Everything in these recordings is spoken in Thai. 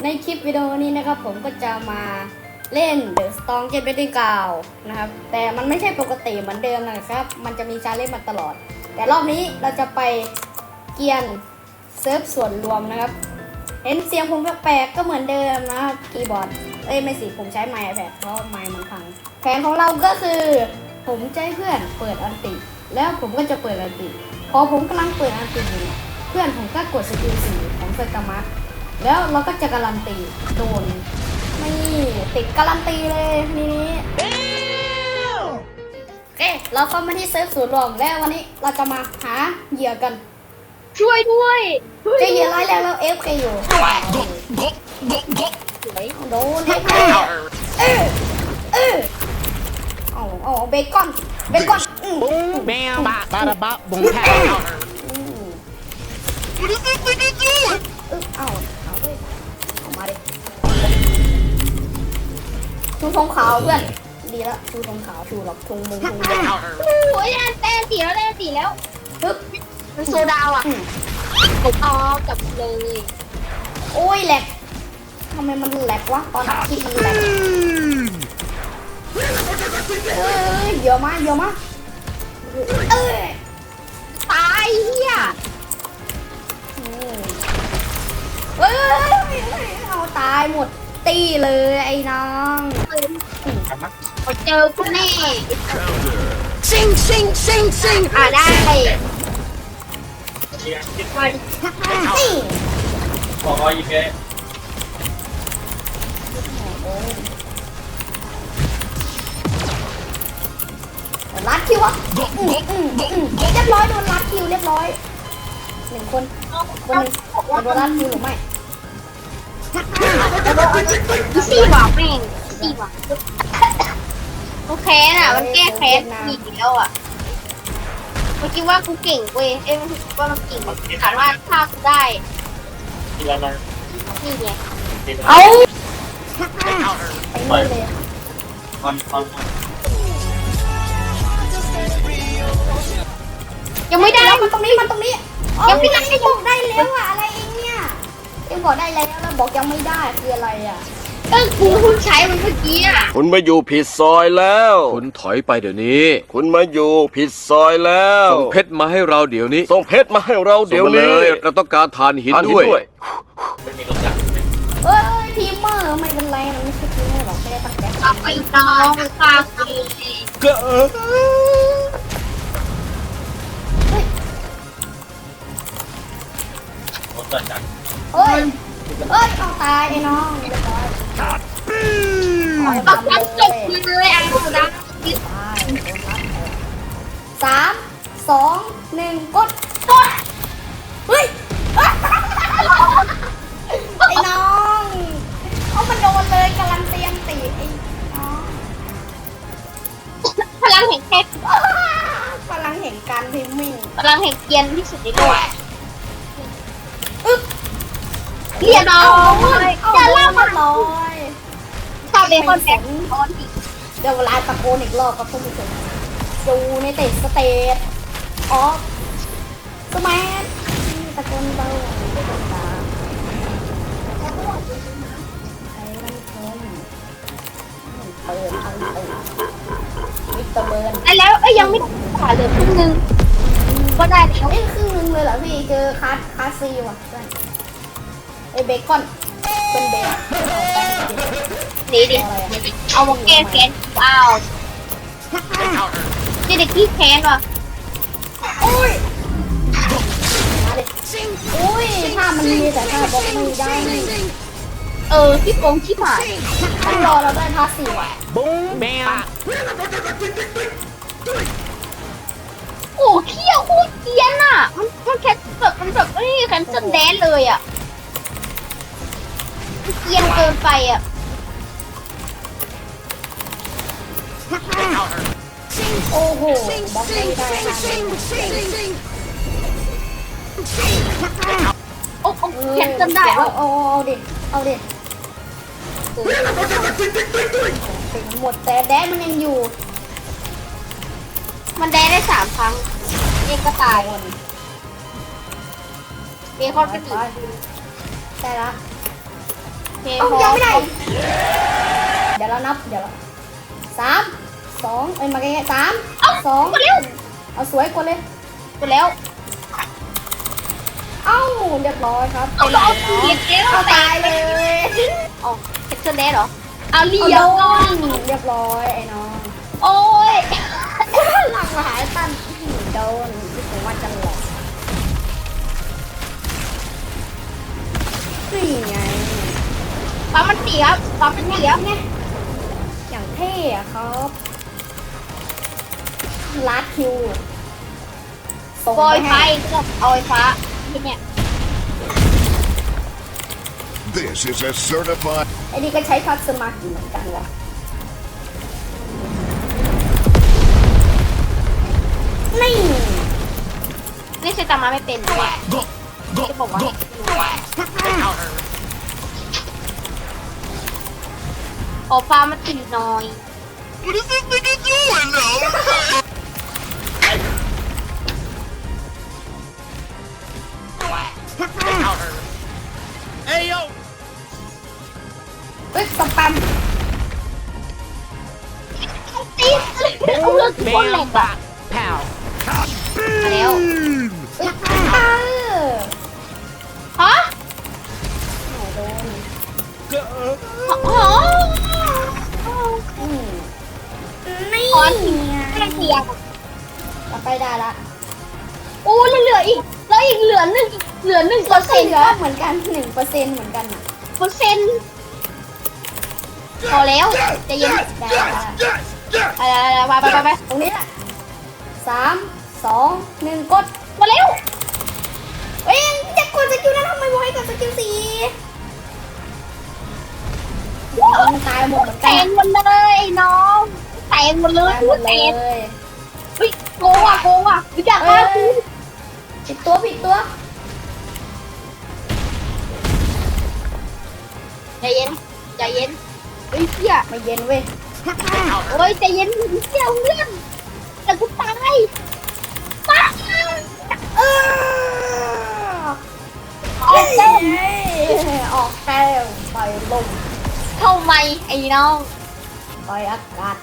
ในคลิปวิดีโอนี้นะครับผมก็จะมาเล่น The Storm Get Ready กาวนะครับ แต่มันไม่ใช่ปกติเหมือนเดิมนะครับ มันจะมีชาเลนจ์มาตลอด แต่รอบนี้เราจะไปเกียนเซิร์ฟส่วนรวมนะครับ เห็นเสียงผมแปลกๆก็เหมือนเดิมนะครับคีย์บอร์ดเอ้ยไม่สิผมใช้ไมค์แพดเพราะไมค์มันพังแผนของเราก็คือ ผมให้เพื่อนเปิดอันติ แล้วผมก็จะเปิดอันติ พอผมกำลังเปิดอันติอยู่เนี่ยเพื่อนผมก็กดสกิลสีของเซอร์กามัส แล้วเราก็จะการันตีโดนไม่ติดการันตีเลยทีนี้โอเคเราเข้ามาที่เซิร์ฟศูนย์รวมแล้ววันนี้เราจะมาหาเหยื่อกัน ช่วยด้วยช่วยเจะเหยื่อร้ายแรงแล้วเอฟเคอยู่สวยโดนให้เออเออเอาเอาเบคอนเบคอนอืม Bam, bop, bada bop, boom, pow. อืมอึ๊บเอาเอาเว้ยเอา ชูธงขาวเพื่อน ดีแล้วชูธงขาวชูหรอกธงมึงธงแดงโอ้ยแต้สีแล้วแต้สีแล้วปึ๊บมันโซดาวอะอืมผมเอากลับเลย โอ้ยแหลกทำไมมันแหลกวะตอนคลิปมันแหลกเอ้ยเยอะมากเยอะมากเอ้ยตายเฮียอืมเอ้ยเอาตายหมด ตีเลยไอ้น้องพอเจอกูแน่ Sing, sing, sing, sing. อ่าได้มาดินี่บอกว่าอีกแค่รัดคิวอะอืมอืมอืมเรียบร้อยโดนรัดคิวเรียบร้อยหนึ่งคนคนหนึ่งโดนรัดคิวหรือไม่ อีซี่ว่ะแม่งอีซี่ว่ะโอเคน่ะ มันแก้แค้นอีกแล้วอะมันคิดว่ากูเก่งเว้ยเอ้ยมันคิดว่ามันเก่งแบบสามารถฆ่ากูได้ทีละน้อยนี่ไงทีละเอาไปเลยมันมันมันยังไม่ได้แล้วมันตรงนี้มันตรงนี้ยังไม่ได้บอกได้แล้วอะอะไรเองเนี่ย เองบอกได้แล้วแล้วบอกยังไม่ได้คืออะไรอะก็กูเพิ่งใช้มันเมื่อกี้อะคุณมาอยู่ผิดซอยแล้ว คุณถอยไปเดี๋ยวนี้คุณมาอยู่ผิดซอยแล้วส่งเพชรมาให้เราเดี๋ยวนี้ส่งเพชรมาให้เราเดี๋ยวส่งมานี้เลยเราต้องการทานหินทานหินด้วย ด้วยไม่มีรถจักรเอ้ยทีมเมอร์ไม่เป็นไรมันไม่ใช่ทีมเมอร์หรอกไม่ได้ตั้งใจ เอาไปน้องฆ่ากู รถจักเอ้ยเอ้ยเอาตายไอ้น้องเรียบร้อยบักนัดจบเลยอะกูนะตายโดนรัดสามสองหนึ่งกดกดเฮ้ยไอ้น้องเอามันโดนเลยกำลังเตรียมตีไอ้น้องพลังแห่งแคพลังแห่งการพิมมิ่งพลังแห่งเกียนที่สุดในโลก เรียบร้อยอย่าเล่ามามาลอยชอบเป็นคนแบกคอนอีกเดี๋ยวเวลาตะโกนอีกรอบครับท่านผู้ชมดูในเตสเตทออฟสมัทตะโกนเบาไม่ตรงตาใครมันชนเปิดทาเปิดมิเตอร์เบิร์นได้แล้วเอ้ยยังไม่ขาเลือครึ่งนึงก็ได้แล้วเอ้ยครึ่งนึงเลยเหรอพี่เจอคาร์ดคาร์ดซีว่ะเพื่อน ไอเบคอนเป็นเบคหนีดิเอามาแก้แค้นว้าวนี่เด็กที่แค้นว่ะโอ้ยมาดิอุ้ยถ้ามันมีแต่ถ้าบล็อกไม่ได้เออที่โกงที่หมายต้องรอเราได้พาสซีฟอะ Boom, bam. โอ้เขี้ยวโคตรเกียนอะ มันมันแค่แบบมันแบบเอ้ยแคนเซิลแดนเลยอะมัน เกียนเกินไปอะ โอ้โหบล็อกไม่ได้โอ้โอ้แคนเซิลได้เอาเอาเอาเอาดิเอาดิถึงหมดแต่แดนมันยังอยู่ มันแดนได้สามครั้งเองก็ตายเบคอนก็หนีได้ละ เคเอ้าพอยังไม่ได้ เดี๋ยวเรานับ เดี๋ยวเราสามสองเอ้ยมาใกล้ๆสามสองกดเร็ว เอาสวยกดเลย กดแล้ว เอ้าเรียบร้อยครับเอาไปไหนเอาเนาะเกียร์เจ๊เอาเอาตายเลยเอาเซ็กเซอร์เดสเหรอ เอาเรีเอายโดบร้อยนเรียบร้อยไอ้น้อง โอ้ย หลังหา ปั๊มมันเสียครับปั๊มมันเสียอย่างเท่อะครับลัดคิวส่งโปรยไปไฟให้ก็เอาไฟฟ้าที่เนี่ย This is a certified ไอ้นี่ก็ใช้พัสมากิเหมือนกันว่ะนี่นี่ใช้ตามมาไม่เป็นด้วยจะบอกว่าข อฟ้ามาตีหน่อย What is this nigga doing though? เฮ้ยสแปมตีเอาเลือดคนแหล Bam, กอะ bop, pow. มาแล้วเฮ้ยเออฮะไหนโดนอ๋ออื อนไงไม่ได้เสียงเราไปได้ละโอ้แล้วเหลืออีก แล้วอีกเหลือหนึ่งเหลือหนึ่งเปอร์ก็เซ็นเหต์ลือเหมือนกันหนึ่งเปอร์เซ็นต์เหมือนกันอะเปอร์เซ็นต์พอแล้วใจะเย็นได้ละ Yes! Yes! ไปไปไปไปไปตรงนี้แหละสามสองหนึ่งกดพอแล้วเอ้ยจะกดสกิลนั้นทำไมบอกให้กดสกิลสี่ยิงตายหมดเหมือนแตกันงหมดเลยไอ้น้อง แตงหมดเลยตายหมพูดดเลแตงยเฮ้ยโกงว่ะโกงว่ะรู้จักเอ้ป่ะยผิดตัวผิดตัวใจเย็นใจเย็นเฮ้ยเสียไม่เย็นเว้ยโอ้ยใจเย็นเสียเพื่อนแต่กูตายป้าเออออกเต้นออกแก้วปล่อยลมเข้าไม่ไอ้น้องปล่อยอากาศ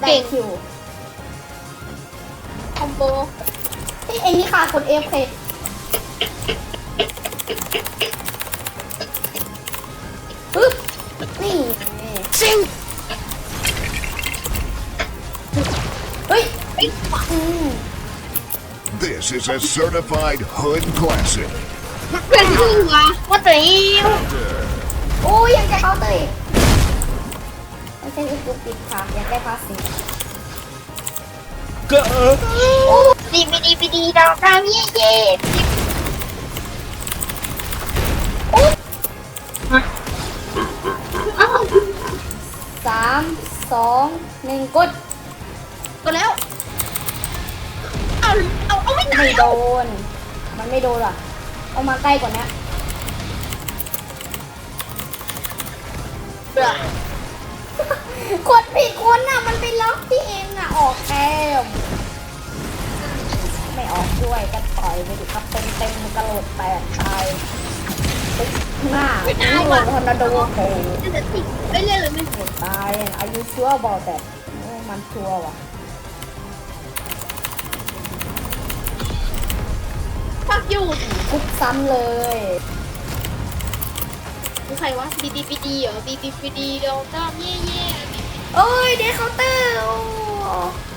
เก่ได้งคิวคอมโบเฮ้ยไอ้นี่ค่ะคนเอฟเคปึ๊บนี่ Sing. เฮ้ยไอ้ฝักอืม This is a certified hood classic. เพื่อนพึ่งวะว่าตัวเอง โอ้ยยังจะเขาน์เต อร์อีกไม่ใช่อุปปิดค่ะอยากได้ภาษีดีบีดีดีดาวดาวเย่เย่สามสองหนึ่งกดก็แล้ว เอาเอาเอาไม่ตาไม่โดน มันไม่โดนหรอเอามาใกล้กว่านี้เรือ กดผิดคนน่ะ มันไปล็อกที่เองอะ ออกแก้มไม่ออกด้วยก็ต่อยไปดิครับเต็มเต็มๆกระโหลกแตกตายปึ๊บหน้าโอ้โหทอร์นาโดโผล่น่าจะติดเอ้ยเรียกเลยไม่ตายอายุชัวร์บอกแต่โอ้มันชัวร์ว่ะ ฟักอยู่คุกซ้ำเลยคือใครวะบีดีบีดีเหรอบีดีบีดีดาวดาวเย่เย่ โอ้ยเดคเคาน์เตอร์โอ้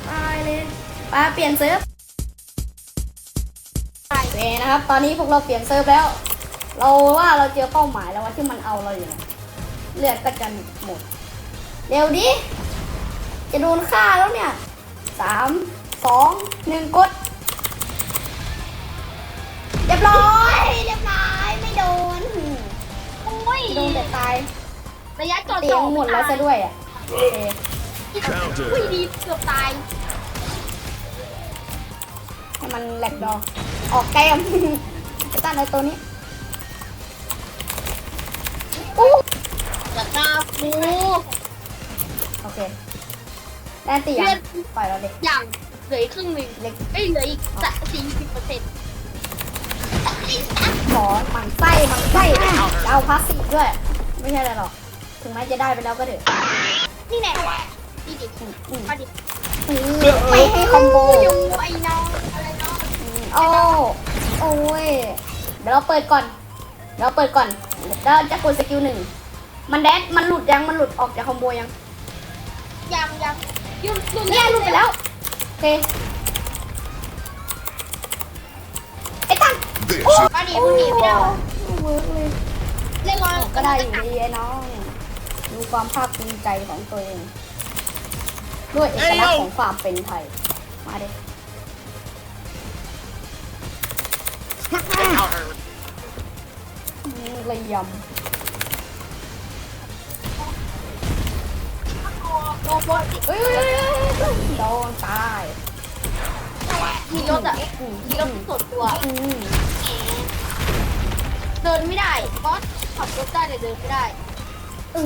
ตายเลยไปเปลี่ยนเซิร์ฟโอเคนะครับ ตอนนี้พวกเราเปลี่ยนเซิร์ฟแล้ว เราว่าเราเจอเป้าหมายแล้วว่าที่มันเอาเราอยู่เนี่ยเลือดก็จะหมด เร็วดิ จะโดนฆ่าแล้วเนี่ยสามสองหนึ่งกดเรียบร้อยเรียบร้อยไม่โดนโอ้ยโดนแต่ตายระยะจอดเตียงหมดแล้วซะด้วยอะ โอเคอุ้ยดีเกือบตายให้มันแหลกดอกออกแก้มจะตั้งในตัวนี้อู้จะกล้าฟูโอเคได้ตียังปล่อยเราเด็กอย่างเหลืออีกครึ่งหนึ่งเล็กเอ้ยเหลืออีกสี่สิบเปอร์เซ็นต์ขอหมันไส้หมันไส้เอาพาสซีฟด้วย ไม่ใช่อะไรหรอก ถึงแม้จะได้ไปแล้วก็เถอะ นี่แน่ดีดิอืมอืมมาดิอืมไม่ให้คอมโบยูไอ้น้องอะไรน้องอืมโอ้โอ้ยเดี๋ยวเราเปิดก่อนเดี๋ยวเราเปิดก่อนแล้วจะกดสกิลหนึ่ง มันแดนมันหลุดยัง มันหลุดออกจากคอมโบยัง ยังยังยูยูเนี่ยหลุดไปแล้ว โอเค ไอ้ตั้ง This โอ้ is มาดิมึงหนีไม่ได้หรอเวิร์กเลยเล่นร้อยก็ได้อยู่ดีไอ้น้อง มีความภาคภูมิใจของตัวเอง ด้วยเอกลักษณ์ของความเป็นไทย มาดิอืมระยโดนบอลำเอ้ยโดนตายมีรถอะมีรถส่วนตัวเดินไม่ได้บอสขับรถได้แต่เดินไม่ได้ อืม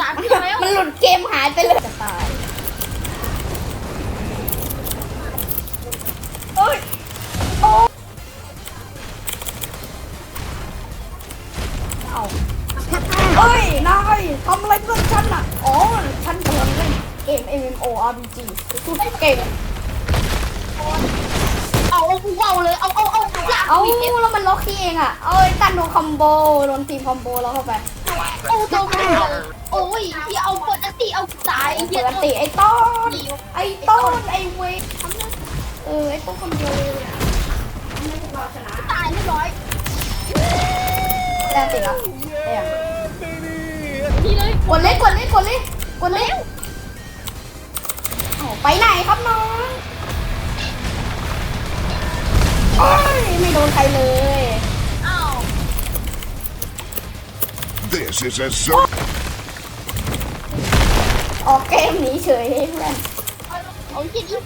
สามที่แล้วมันหลุดเกมหายไปเลยจะตายเอ้ยโอ้เอาเอ้ย นายทำอะไรเพื่อนฉันอะ อ๋อ ฉันกำลังเล่นเกม MMORPG สุดเก่ง เอาเอากูเอาเลยเอาเอาเอาลากเอาอีกแล้วมันล็อกที่เองอะ เอ้ยตันโดนคอมโบโดนตีมคอมโบแล้วเข้าไปเอาตัวกูเลยโอ้ยที่เอาเปิดอันตีเอาตายไอ้เหี้เปิยดติไอ้ต้นไอ้ต้นไอ้เวยเออไอ้ต้นคนเดียวเลยอะทำให้พวกเราชนะตายเรียบร้อยได้ติแล้วได้ยังนี่เลยกดเลยกดเลยกดเลยกดเลยเอาไปไหนครับน้อง โอ้ยไม่โดนใครเลยอ้าว this is a cer- ออกเกมหนีเฉยเพื่อนเอาที่นี่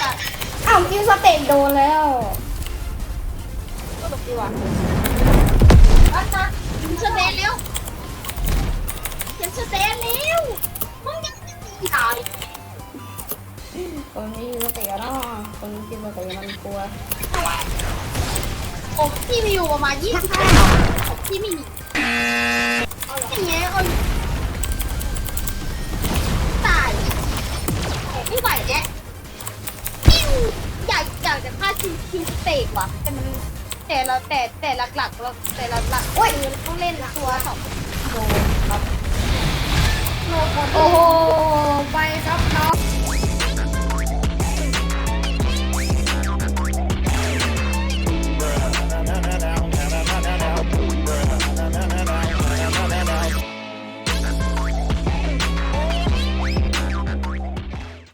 ตัดอ้าวคิวสเตปโดนแล้วก็ตกดีกว่าอันนะถึงสเตนแล้วถึงสเตนแล้วมึงยังไม่ตายคนนี้คิวสเตปอะเนาะคนนี้คิวสเตปมันกลัว ผมที่มีอยู่ประมาณยี่สิบผมที่มีอย่างเงี้ยเอาตายผมไม่ไหวแล้วปิ้วอยากอยากจะฆ่าคิวคิวสเตกว่ะแต่มันแต่เราแต่แต่หลักๆเราแต่หลักๆคือต้องเล่นตัวสองโดนครับโลโก้โอ้โหไปครับน้อง